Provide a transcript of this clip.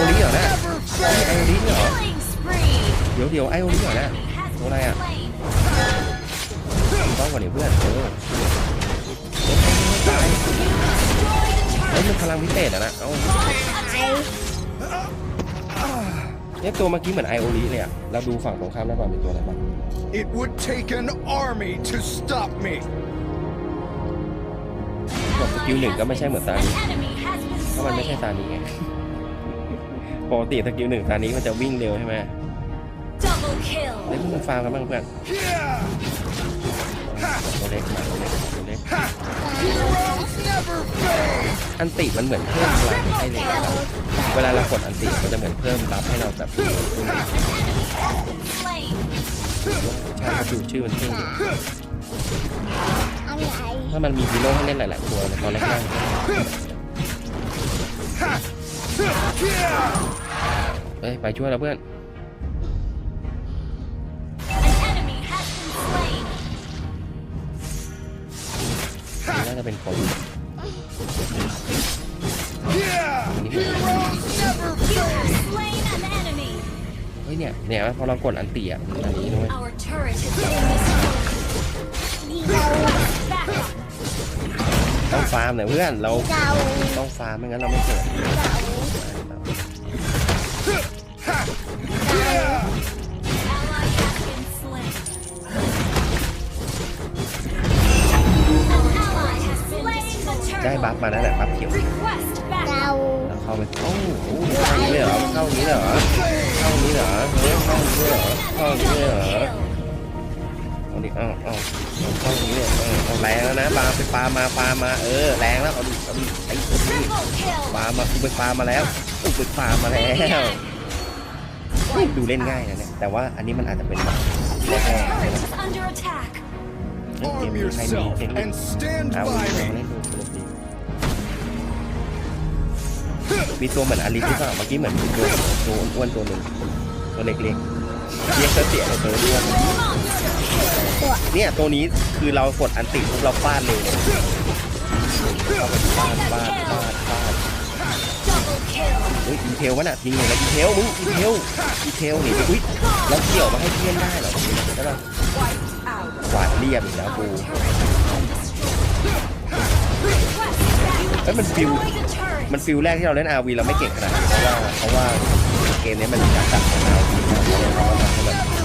โอริเหรอเนี่ยไอโอริเหรอเดี๋ยวเดี๋ยวไอโอริเหรอเนี่ยตัวอะไรอะต้องกว่านี่เพื่อนเออตายเฮ้ยมันพลังพิเศษอะนะเอ้าเนี่ยตัวเมื่อกี้เหมือนไอโอริเลยอะเราดูฝั่งตรงข้ามได้ป่ป็นตัวอะไรบ้าง It would take an army to stop me บสกิลหนึ่งก็ไม่ใช่เหมือนตานี้เพราะมันไม่ใช่ตานี้ไง ปกติสกิลหนึ่งตานี้มันจะวิ่งเร็วใช่ไหมเล่นมึงฟาร์มกันบ้างเพื่อนตัวเล็กมาตัวเล็กตัวเล็กอันติมันเหมือนเพิ่มพลังให้เลยเวลาเรากดอันติมันจะเหมือนเพิ่มรับให้เราแบบใช่ดูชื่อมันเท่ดีอถ้ามันมีฮีโร่ให้เล่นหลาย ๆ ตัวในตอนแรกๆ ไปไปช่วยแล้วเพื่อนน่าจะเป็นผมเฮ้ยเนี่ยเนี่ยพอเรากดอันตีอะอันนี้ด้วย ต้องฟาร์มหน่อยเพื่อนเราเราต้องฟาร์มไม่งั้นเราไม่เกิด Yeah! Ally has been slain. An ally has slain the ได้ turtle. บัฟมาแล้วแหละบัฟเขียว Request เรา backup. แล้วเข้าไปโอ้โหเข้าอย่างนี้เลยเหรอเข้าอย่างนี้เลยเหรอเข้าอย่างนี้เหรอเฮ้ยเข้าอย่างนี้เลยเหรอเข้าอย่างนี้เลยเหรอ Kill. เอาดิเอาเอาเอาเข้าอย่างนี้เลยเออเอา แรงแล้วนะปาไปปามาปามาเออแรงแล้วเอาดิเอาดิไอ้คนนี้ Triple kill. ปามากูไปปามาแล้วกูไปปามาแล้วเฮ้ยดูเล่นง่ายนะเนี่ยแต่ว่าอันนี้มันอาจจะเป็นแบบแร Your กๆ turret นะ is under attack. เฮ้ยเกม Arm นี้ใครมี yourself เทคนิค and stand เอา by ลอง me. เล่นดูสนุกดีมีตัวเหมือนอลิสหรือเปล่าเมื่อกี้เหมือนตัวตัวอ้วนๆตัวหนึ่งตัวเล็กๆเรียกเสียเลยตัวอ้วน Monster kill. เนี่ยตัวนี้คือเรากดอันติปุ๊บเราฟาดเลยเราแบบฟาดฟาดฟาดฟาดเฮ้ยอีเทลวะน่ะทิ้งเลยนะอีเทลมึงอีเทลอีเทลนี่อุ้ยเราเกี่ยวมาให้เพื่อนได้เหรอใช่ป่ะกวาดเรียบอีกแล้วกูเอ้ยมันฟิลมันฟิลแรกที่เราเล่นอาวีเราไม่เก่งขนาดนี้เพราะว่าเพราะว่าเกมนี้มันมีทักษะของอาวีเราก็ทำให้แบบ